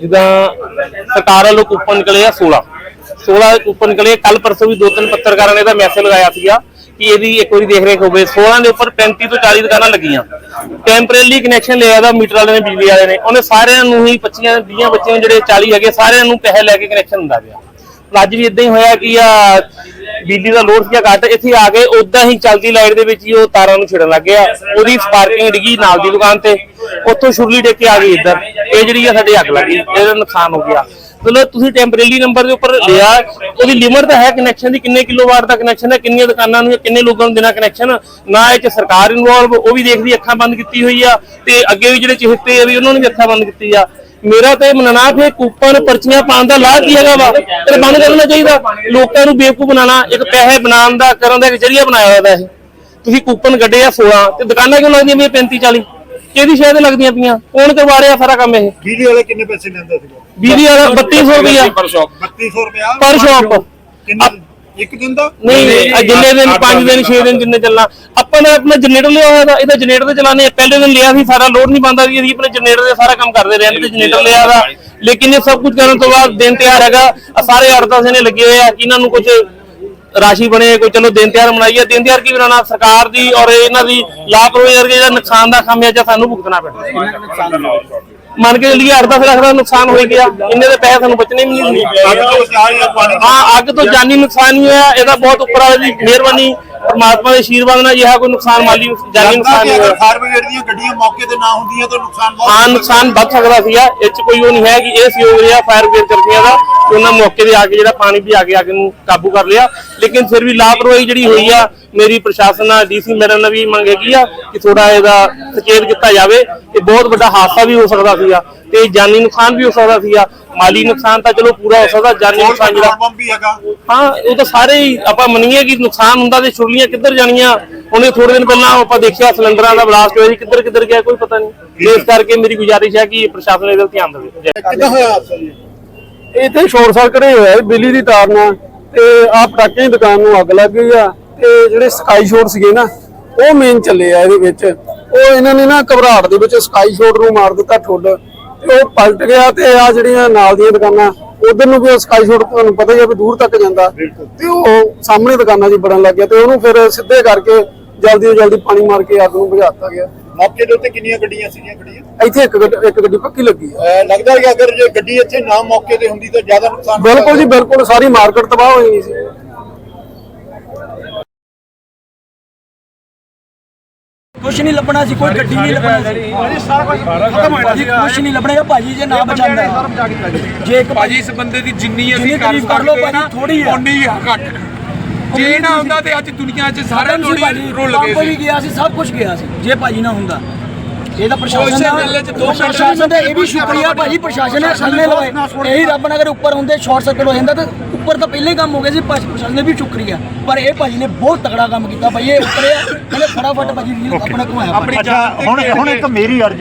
ਜਿੱਦਾਂ ਸਰਕਾਰ ਵੱਲੋਂ ਕੂਪਨ ਨਿਕਲੇ ਆ 16 16 ਕੂਪਨ ਨਿਕਲੇ ਕੱਲ ਪਰਸੋਂ ਵੀ ਦੋ ਤਿੰਨ ਪੱਤਰਕਾਰਾਂ ਨੇ ਇਹਦਾ ਮੈਸੇਜ ਲਗਾਇਆ ਸੀਗਾ ਕਿ ਇਹਦੀ ਇੱਕ ਵਾਰੀ ਦੇਖ ਰੇਖ ਹੋਵੇ। 16 ਦੇ ਉੱਪਰ 35 ਤੋਂ 40 ਦੁਕਾਨਾਂ ਲੱਗੀਆਂ। ਟੈਂਪਰੇਰੀ ਕਨੈਕਸ਼ਨ ਲਿਆ ਦਾ ਮੀਟਰ ਵਾਲੇ ਨੇ, ਬਿਜਲੀ ਵਾਲੇ ਨੇ। ਉਹਨੇ ਸਾਰਿਆਂ ਨੂੰ ਹੀ 25 20 ਬੱਚਿਆਂ ਜਿਹੜੇ 40 ਹੈਗੇ, ਸਾਰਿਆਂ ਨੂੰ ਪੈਸੇ ਲੈ ਕੇ ਕਨੈਕਸ਼ਨ ਹੁੰਦਾ ਪਿਆ। ਅੱਜ ਵੀ ਇਦਾਂ ਹੀ ਹੋਇਆ ਕਿ ਆ, ਬਿਜਲੀ ਦਾ ਲੋਡ ਸੀਗਾ ਘੱਟ, ਇੱਥੇ ਆ ਕੇ ਉਦਾਂ ਹੀ ਚੱਲਦੀ ਲਾਈਟ ਦੇ ਵਿੱਚ ਹੀ ਉਹ ਤਾਰਾਂ ਨੂੰ ਛਿੜਨ ਲੱਗ ਗਿਆ। ਉਹਦੀ ਸਪਾਰਕਿੰਗ ਡਿੱਗੀ ਨਾਲ ਦੀ ਦੁਕਾਨ ਤੇ। ਉੱਥੋਂ ਸ਼ੁਰਲੀ ਡਿੱਗ ਕੇ ਆ ਗਈ ਇੱਧਰ। ਇਹ ਜਿਹੜੀ ਆ ਸਾਡੇ ਅੱਗ ਲੱਗੀ, ਇਹਦਾ ਨੁਕਸਾਨ ਹੋ ਗਿਆ। ਮਤਲਬ ਤੁਸੀਂ ਟੈਂਪਰੇਰੀ ਨੰਬਰ ਦੇ ਉੱਪਰ ਲਿਆ, ਉਹਦੀ ਲਿਮਟ ਤਾਂ ਹੈ ਕਨੈਕਸ਼ਨ ਦੀ, ਕਿੰਨੇ ਕਿਲੋਵਾਟ ਦਾ ਕਨੈਕਸ਼ਨ ਹੈ, ਕਿੰਨੀਆਂ ਦੁਕਾਨਾਂ ਨੂੰ ਕਿੰਨੇ ਲੋਕਾਂ ਨੂੰ ਦੇਣਾ ਕਨੈਕਸ਼ਨ ਨਾ ਇਹ ਚ ਸਰਕਾਰ ਇਨਵੋਲਵ ਉਹ ਵੀ ਦੇਖਦੀ ਅੱਖਾਂ ਬੰਦ ਕੀਤੀ ਹੋਈ ਆ, ਤੇ ਅੱਗੇ ਵੀ ਜਿਹੜੇ ਚਿਹਤੇ ਆ ਵੀ ਉਹਨਾਂ ਨੂੰ ਵੀ ਅੱਖਾਂ ਬੰਦ ਕੀਤੀ ਆ। ਮੇਰਾ ਤੇ ਮੰਨਣਾ ਫੇ ਕੂਪਨ ਪਰਚੀਆਂ ਪਾਉਣ ਦਾ ਲਾਭ ਕੀ ਹੈਗਾ ਵਾ ਤੇ ਬੰਦ ਕਰਨਾ ਚਾਹੀਦਾ। ਲੋਕਾਂ ਨੂੰ ਬੇਵਕੂਫ ਬਣਾਉਣਾ, ਇੱਕ ਪੈਸੇ ਬਣਾਉਣ ਦਾ, ਕਰਨ ਦਾ ਇੱਕ ਜਰੀਆ ਬਣਾਇਆ ਹੋਇਆ ਇਹ। ਤੁਸੀਂ ਕੂਪਨ ਕੱਢੇ ਆ 16 ਤੇ ਦੁਕਾਨਾਂ ਕਿਉਂ ਲੱਗਦੀਆਂ ਪਈਆਂ 35 40 ਕਿਹਦੀ ਸ਼ਾਇਦ ਲੱਗਦੀਆਂ ਪਈਆਂ। ਕੌਣ ਕਰਵਾ ਰਿਹਾ ਸਾਰਾ ਕੰਮ ਇਹ। ਬਿਜਲੀ ਵਾਲੇ ਕਿੰਨੇ ਪੈਸੇ ਲੈਂਦੇ ਸੀਗੇ? ਬਿਜਲੀ ਵਾਲਾ 3200 ਰੁਪਇਆ ਪਰ ਸ਼ੌਪ 3200 ਰੁਪਇਆ ਪਰ ਸ਼ਾਪ ਕਿੰਨੇ ਇੱਕ ਦਿਨ ਦਾ? ਨਹੀਂ ਆਹ ਜਿੰਨੇ ਦਿਨ 5 ਦਿਨ 6 ਦਿਨ ਜਿੰਨੇ ਚੱਲਣਾ। ਆਪਾਂ ਨੇ ਆਪਣਾ ਜਨਰੇਟਰ ਲਿਆ ਹੋਇਆ ਦਾ ਇਹਦਾ ਜਨਰੇਟਰ ਤੇ ਚਲਾਣੇ ਪਹਿਲੇ ਦਿਨ ਲਿਆ ਸੀ ਸਾਰਾ ਲੋਡ ਨਹੀਂ ਪਾਉਂਦਾ ਸੀ। ਅਸੀਂ ਆਪਣੇ ਜਨਰੇਟਰ ਤੇ ਸਾਰਾ ਕੰਮ ਕਰਦੇ ਰਹੇ। ਤੇ ਜਨਰੇਟਰ ਲਿਆ ਦਾ ਲੇਕਿਨ ਇਹ ਸਭ ਕੁਝ ਕਰਨ ਤੋਂ ਬਾਅਦ ਦਿਨ ਤਿਉਹਾਰ ਹੈਗਾ। ਆਹ ਸਾਰੇ ਅੜਤਾਂ ਨੇ ਲੱਗੇ ਹੋਏ ਆ। ਇਹਨਾਂ ਨੂੰ ਕੁਝ ਰਾਸ਼ੀ ਬਣੇ ਕੋਈ ਚਲੋ ਦਿਨ ਤਿਉਹਾਰ ਮਨਾਈਏ ਦਿਨ ਤਿਉਹਾਰ ਕੀ ਬਣਾਉਣਾ? ਸਰਕਾਰ ਦੀ ਔਰ ਇਹਨਾਂ ਦੀ ਲਾਪਰਵਾਹੀ ਕਰਕੇ ਜਿਹੜਾ ਨੁਕਸਾਨ ਦਾ ਖਾਮਿਆਜਾ ਸਾਨੂੰ ਭੁਗਤਣਾ ਪੈਣਾ। ਮੰਨ ਕੇ ਚੱਲੀਏ 8-10 ਲੱਖ ਦਾ ਨੁਕਸਾਨ ਹੋ ਗਿਆ ਇੰਨੇ ਦੇ ਪੈਸੇ ਸਾਨੂੰ ਬਚਣੇ ਵੀ ਨਹੀਂ ਹਾਂ ਅੱਗ ਤੋਂ ਜਾਨੀ ਨੁਕਸਾਨ ਨਹੀਂ ਹੋਇਆ ਇਹਦਾ ਬਹੁਤ ਉੱਪਰ ਵਾਲੇ ਦੀ ਮਿਹਰਬਾਨੀ ਪਰਮਾਤਮਾ ਦੇ ਆਸ਼ੀਰਵਾਦ ਨਾਲ ਜਿਹਾ ਕੋਈ ਨੁਕਸਾਨ ਮਾਲੀ ਜਾਨੀ ਨੁਕਸਾਨ ਨਹੀਂ ਹੋਇਆ। ਫਾਇਰ ਬ੍ਰਿਗੇਡ ਦੀਆਂ ਗੱਡੀਆਂ ਮੌਕੇ ਤੇ ਨਾ ਹੁੰਦੀਆਂ ਤਾਂ ਨੁਕਸਾਨ ਬਹੁਤ ਹਾਂ ਨੁਕਸਾਨ ਵੱਧ ਸਕਦਾ ਸੀਗਾ ਇਹ ਚ ਕੋਈ ਉਹ ਨਹੀਂ ਹੈ ਕਿ ਇਹ ਸਹਿਯੋਗ ਰਿਹਾ ਫਾਇਰ ਬ੍ਰਿਗੇਡ ਕਰਦੀਆਂ ਦਾ। ਉਹਨਾਂ ਮੌਕੇ ਤੇ ਆ ਕੇ ਜਿਹੜਾ ਪਾਣੀ ਵੀ ਆ ਕੇ ਅੱਗ ਨੂੰ ਕਾਬੂ ਕਰ ਲਿਆ। ਲੇਕਿਨ ਫਿਰ ਵੀ ਲਾਪਰਵਾਹੀ ਜਿਹੜੀ ਹੋਈ ਆ ਮੇਰੀ ਪ੍ਰਸ਼ਾਸਨ ਨਾਲ ਡੀਸੀ ਮੈਡਮ ਨਾਲ ਵੀ ਮੰਗ ਹੈਗੀ ਆ ਕਿ ਥੋੜਾ ਇਹਦਾ ਸਚੇਤ ਕੀਤਾ ਜਾਵੇ। ਇਹ ਬਹੁਤ ਵੱਡਾ ਹਾਦਸਾ ਵੀ ਹੋ ਸਕਦਾ ਸੀਗਾ ਤੇ ਜਾਨੀ ਨੁਕਸਾਨ ਵੀ ਹੋ ਸਕਦਾ ਸੀਗਾ। ਮਾਲੀ ਨੁਕਸਾਨ ਤਾਂ ਚਲੋ ਪੂਰਾ ਹੋ ਸਕਦਾ ਜਾਨੀ ਨੁਕਸਾਨ ਜਿਹੜਾ ਹਾਂ ਉਹ ਤਾਂ ਸਾਰੇ ਹੀ ਆਪਾਂ ਮੰਨੀਏ ਕਿ ਨੁਕਸਾਨ ਹੁੰਦਾ ਤੇ ਛੁਰਲੀਆਂ ਕਿੱਧਰ ਜਾਣੀਆਂ। ਉਹਨੇ ਥੋੜੇ ਦਿਨ ਪਹਿਲਾਂ ਆਪਾਂ ਦੇਖਿਆ ਸਿਲੰਡਰਾਂ ਦਾ ਬਲਾਸਟ ਹੋਇਆ ਸੀ ਕਿੱਧਰ ਕਿੱਧਰ ਗਿਆ ਕੋਈ ਪਤਾ ਨਹੀਂ। ਇਸ ਕਰਕੇ ਮੇਰੀ ਗੁਜ਼ਾਰਿਸ਼ ਹੈ ਕਿ ਪ੍ਰਸ਼ਾਸਨ ਇਹਦੇ ਉੱਤੇ ਧਿਆਨ ਦੇਵੇ। ਜੈ ਕਿੱਦਾਂ ਹੋਇਆ ਹਾਦਸਾ ਜੀ? ਇੱਥੇ ਸ਼ੋਰਟ ਸਰਕਟ ਹੀ ਹੋਇਆ ਜੀ ਬਿਜਲੀ ਦੀ ਤਾਰ ਨਾਲ। ਤੇ ਆ ਪਟਾਕੇ ਦੀ ਦੁਕਾਨ ਨੂੰ ਅੱਗ ਲੱਗ ਗਈ ਆ। ਤੇ ਜਿਹੜੇ ਸਕਾਈ ਸ਼ੋਟ ਸੀਗੇ ਨਾ ਉਹ ਮੇਨ ਚੱਲੇ ਆ ਇਹਦੇ ਵਿੱਚ। ਉਹ ਇਹਨਾਂ ਨੇ ਨਾ ਘਬਰਾਹਟ ਦੇ ਵਿੱਚ ਸਕਾਈ ਸ਼ੋਟ ਨੂੰ ਮਾਰ ਦਿੱਤਾ ਠੁੱਡ ਤੇ ਉਹ ਪਲਟ ਗਿਆ ਤੇ ਆ ਜਿਹੜੀਆਂ ਨਾਲ ਦੀਆਂ ਦੁਕਾਨਾਂ ਉਧਰ ਨੂੰ ਵੀ ਸਕਾਈ ਸ਼ੋਟ ਤੁਹਾਨੂੰ ਪਤਾ ਹੀ ਆ ਵੀ ਦੂਰ ਤੱਕ ਜਾਂਦਾ। ਤੇ ਉਹ ਸਾਹਮਣੇ ਦੁਕਾਨਾਂ 'ਚ ਬੜਨ ਲੱਗ ਗਿਆ ਤੇ ਉਹਨੂੰ ਫਿਰ ਸਿੱਧੇ ਕਰਕੇ ਜਲਦੀ ਤੋਂ ਜਲਦੀ ਪਾਣੀ ਮਾਰ ਕੇ ਅੱਗ ਨੂੰ ਬੁਝਾ ਦਿੱਤਾ ਗਿਆ। ਮੌਕੇ ਦੇ ਉੱਤੇ ਕਿੰਨੀਆਂ ਗੱਡੀਆਂ ਸੀਗੀਆਂ ਗੱਡੀਆਂ ਇੱਥੇ ਇੱਕ ਗੱਡੀ- ਇੱਕ ਗੱਡੀ ਪੱਕੀ ਲੱਗੀ ਆ। ਅਹ ਲੱਗਦਾ ਹੈ ਕਿ ਅਗਰ ਜੇ ਗੱਡੀ ਇੱਥੇ ਨਾ ਮੌਕੇ ਤੇ ਹੁੰਦੀ ਤਾਂ ਜ਼ਿਆਦਾ ਨੁਕਸਾਨ ਹੋ ਬਿਲਕੁਲ ਜੀ ਸਕਦਾ। ਬਿਲਕੁਲ। ਸਾਰੀ ਮਾਰਕੀਟ ਤਬਾਹ ਹੋ ਜਾਣੀ ਸੀ। ਕੁਛ ਨਹੀਂ ਲੱਭਣਾ ਸੀ ਕੋਈ ਗੱਡੀ ਨਹੀਂ ਲੱਭਣਾ ਸੀ। ਖਤਮ ਹੋਇਆ ਭਾਜੀ ਕੁਛ ਨਹੀਂ ਲੱਭਣਾ ਭਾਜੀ ਜੇ ਨਾ ਬਚਾਉਂਦਾ ਜੇ। ਇੱਕ ਭਾਜੀ ਇਸ ਬੰਦੇ ਦੀ ਜਿੰਨੀ ਜਿੰਨੀ ਅਸੀਂ ਤਾਰੀਫ ਕਰ ਲਓ ਭਾਜੀ, ਥੋੜ੍ਹੀ ਆ। ਉਨੀ ਆ ਘੱਟ। ਜੇ ਨਾ ਹੁੰਦਾ ਤੇ ਅੱਜ ਦੁਨੀਆ 'ਚ ਸਾਰੇ ਖਤਮ ਸੀ ਭਾਜੀ ਲੋੜੀ ਰੁੱਲ ਗਏ ਵੀ ਸੀ। ਗਿਆ ਸੀ ਸਭ ਕੁਝ ਗਿਆ ਸੀ ਜੇ ਭਾਜੀ ਨਾ ਹੁੰਦਾ। ਇਹ ਤਾਂ ਪ੍ਰਸ਼ਾਸਨ ਦਾ ਵੇਲੇ 'ਚ ਦੋ ਮਿੰਟ ਪ੍ਰਸ਼ਾਸਨ ਦਾ ਇਹ ਵੀ ਸ਼ੁਕਰੀਆ ਭਾਜੀ ਪ੍ਰਸ਼ਾਸਨ ਨੇ ਥੱਲੇ ਲਵਾਏ। ਇਹੀ ਰੱਬ ਨਾਲ ਅਗਰ ਉੱਪਰ ਹੁੰਦੇ ਸ਼ਾਰਟ ਸਰਕਟ ਹੋ ਜਾਂਦਾ ਤਾਂ ਉੱਪਰ ਤਾਂ ਪਹਿਲੇ ਹੀ ਕੰਮ ਹੋ ਗਏ ਸੀ ਭਾਜੀ ਪ੍ਰਸ਼ਾਸਨ ਨੇ ਵੀ ਸ਼ੁਕਰੀਆ। ਪਰ ਇਹ ਭਾਜੀ ਨੇ ਬਹੁਤ ਤਗੜਾ ਕੰਮ ਕੀਤਾ ਭਾਈ ਇਹ ਉੱਪਰਿਆ ਇਹਨੇ ਫਟਾਫਟ ਭਾਜੀ ਰੀਲ ਆਪਣਾ ਘੁਮਾਇਆ ਆਪਣੀ ਜਾਨ ਤੇ ਹੁਣ ਹੁਣ ਇੱਕ ਮੇਰੀ ਅਰਜ਼ੀ